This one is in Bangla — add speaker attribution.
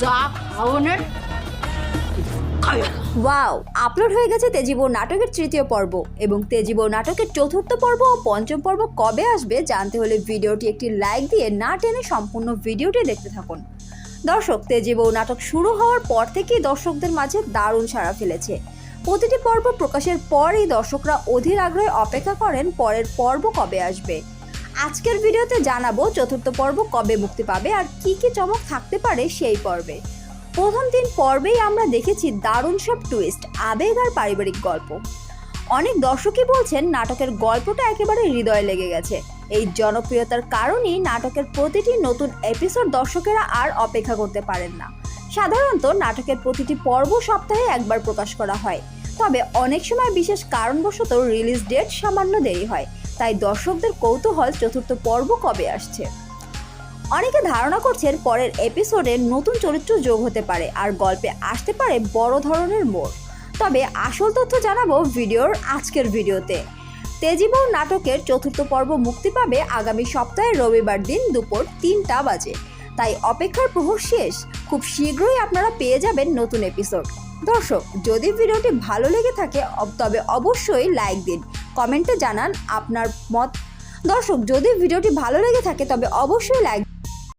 Speaker 1: যা
Speaker 2: ওয়াও, আপলোড হয়ে গেছে তেজিবো নাটকের তৃতীয় পর্ব এবং তেজিবো নাটকের চতুর্থ পর্ব ও পঞ্চম পর্ব কবে আসবে জানতে হলে ভিডিওটি একটি লাইক দিয়ে না টেনে সম্পূর্ণ ভিডিওটি দেখতে থাকুন। দর্শক, তেজিবো নাটক শুরু হওয়ার পর থেকেই দর্শকদের মাঝে দারুণ সাড়া ফেলেছে। প্রতিটি পর্ব প্রকাশের পরই দর্শকরা অধীর আগ্রহে অপেক্ষা করেন পরের পর্ব কবে আসবে। আজকের ভিডিওতে জানাব চতুর্থ পর্ব কবে মুক্তি পাবে আর কি কি চমক থাকতে পারে সেই পর্বে। প্রথম তিন পর্বেই আমরা দেখেছি দারুণ সব টুইস্ট আবেগ আর পারিবারিক গল্প। অনেক দর্শকই বলছেন নাটকের গল্পটা একেবারে হৃদয়ে লেগে গেছে। এই জনপ্রিয়তার কারণেই নাটকের প্রতিটি নতুন এপিসোড দর্শকেরা আর অপেক্ষা করতে পারেন না। সাধারণত নাটকের প্রতিটি পর্ব সপ্তাহে একবার প্রকাশ করা হয়। তবে অনেক সময় বিশেষ কারণবশত রিলিজ ডেট সামান্য দেরি হয়, তাই দর্শকদের কৌতূহল চতুর্থ পর্ব কবে আসছে? অনেকে ধারণা করছেন পরের এপিসোডে নতুন চরিত্র যোগ হতে পারে আর গল্পে আসতে পারে বড় ধরনের মোড়। তবে আসল তথ্য জানাব ভিডিওর আজকের ভিডিওতে। তেজিবৌ নাটকের চতুর্থ পর্ব মুক্তি পাবে আগামী সপ্তাহের রবিবার দিন দুপুর তিনটা বাজে। তাই অপেক্ষার প্রহর শেষ। খুব শীঘ্রই আপনারা পেয়ে যাবেন নতুন এপিসোড দর্শক, যদি ভিডিওটি ভালো লেগে থাকে তবে অবশ্যই লাইক দিন। কমেন্টে জানান আপনার মত দর্শক, যদি ভিডিওটি ভালো লেগে থাকে, তবে অবশ্যই লাইক